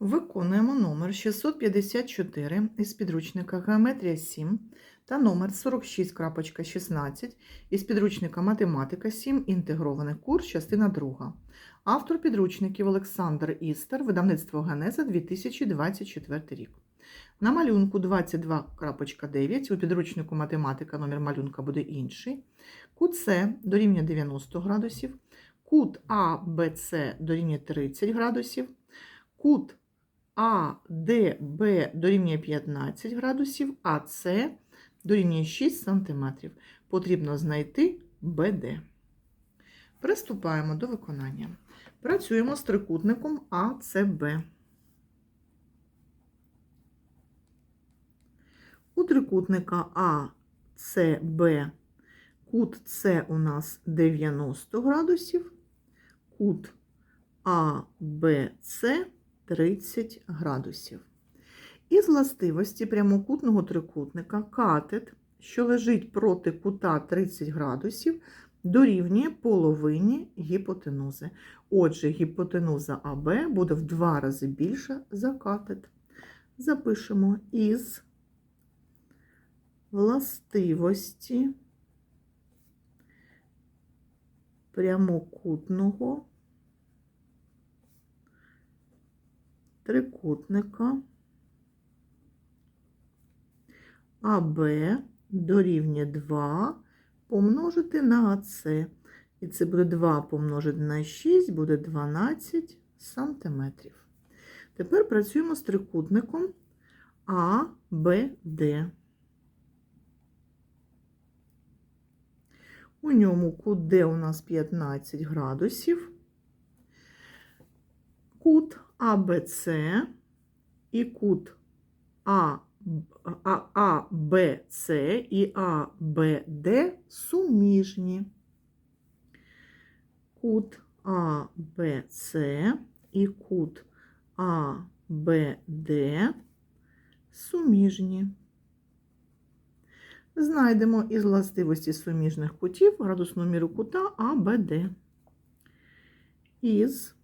Виконуємо номер 654 із підручника Геометрія 7 та номер 46.16 із підручника Математика 7. Інтегрований курс, частина 2. Автор підручників Олександр Істер, видавництво Генеза 2024 рік. На малюнку 22.9 у підручнику Математика номер малюнка буде інший. Кут С дорівнює 90 градусів, кут АБЦ дорівнює 30 градусів, кут АДБ дорівнює 15 градусів, а С дорівнює 6 см. Потрібно знайти БД. Приступаємо до виконання. Працюємо з трикутником АЦБ. У трикутника АЦБ кут С у нас 90 градусів, кут АБЦ 30 градусів. Із властивості прямокутного трикутника катет, що лежить проти кута 30 градусів, дорівнює половині гіпотенузи. Отже, гіпотенуза АБ буде в два рази більша за катет. Запишемо із властивості прямокутного трикутника АБ дорівнює 2 помножити на АЦ. І це буде 2 помножити на 6, буде 12 сантиметрів. Тепер працюємо з трикутником АБД. У ньому кут Д у нас 15 градусів. Кут АБЦ і кут АБЦ і АБД суміжні. Кут АБЦ і кут АБД суміжні. Знайдемо із властивості суміжних кутів градусну міру кута АБД. Із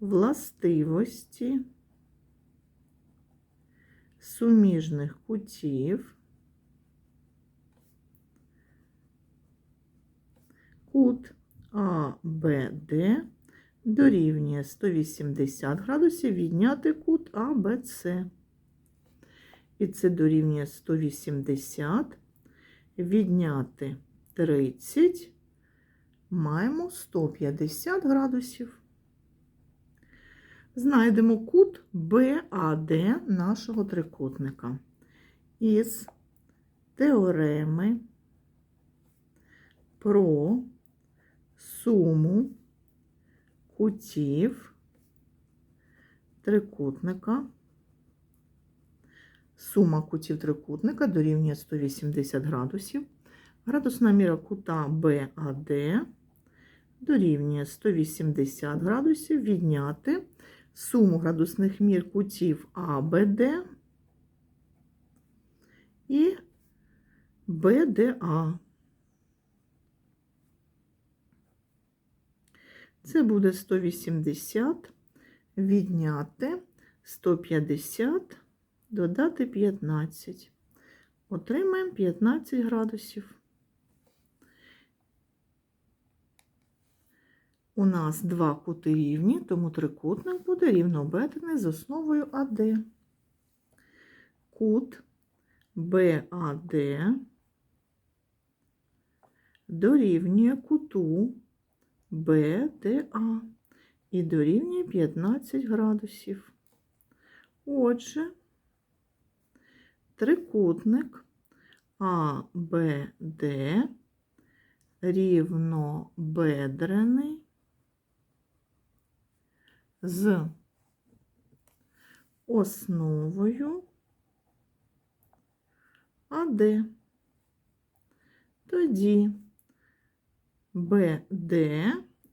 властивості суміжних кутів кут АБД дорівнює 180 градусів відняти кут АБЦ. І це дорівнює 180, відняти 30, маємо 150 градусів. Знайдемо кут БАД нашого трикутника. Із теореми про суму кутів трикутника. Сума кутів трикутника дорівнює 180 градусів. Градусна міра кута БАД дорівнює 180 градусів відняти суму градусних мір кутів АБД і БДА. Це буде 180 відняти 150 додати 15. Отримаємо 15 градусів. У нас два кути рівні, тому трикутник буде рівнообетений з основою АД. Кут БАД дорівнює куту БДА і дорівнює 15 градусів. Отже, трикутник АБД рівнобедрений з основою АД. Тоді БД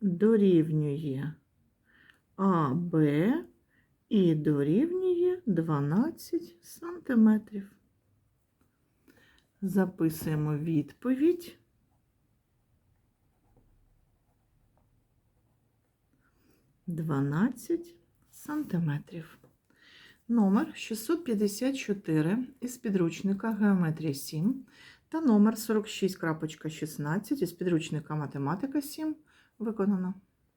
дорівнює АБ і дорівнює 12 сантиметрів. Записуємо відповідь. Дванадцять сантиметрів. Номер 654 із підручника Геометрія 7 та номер 46.16 із підручника Математика 7 виконано.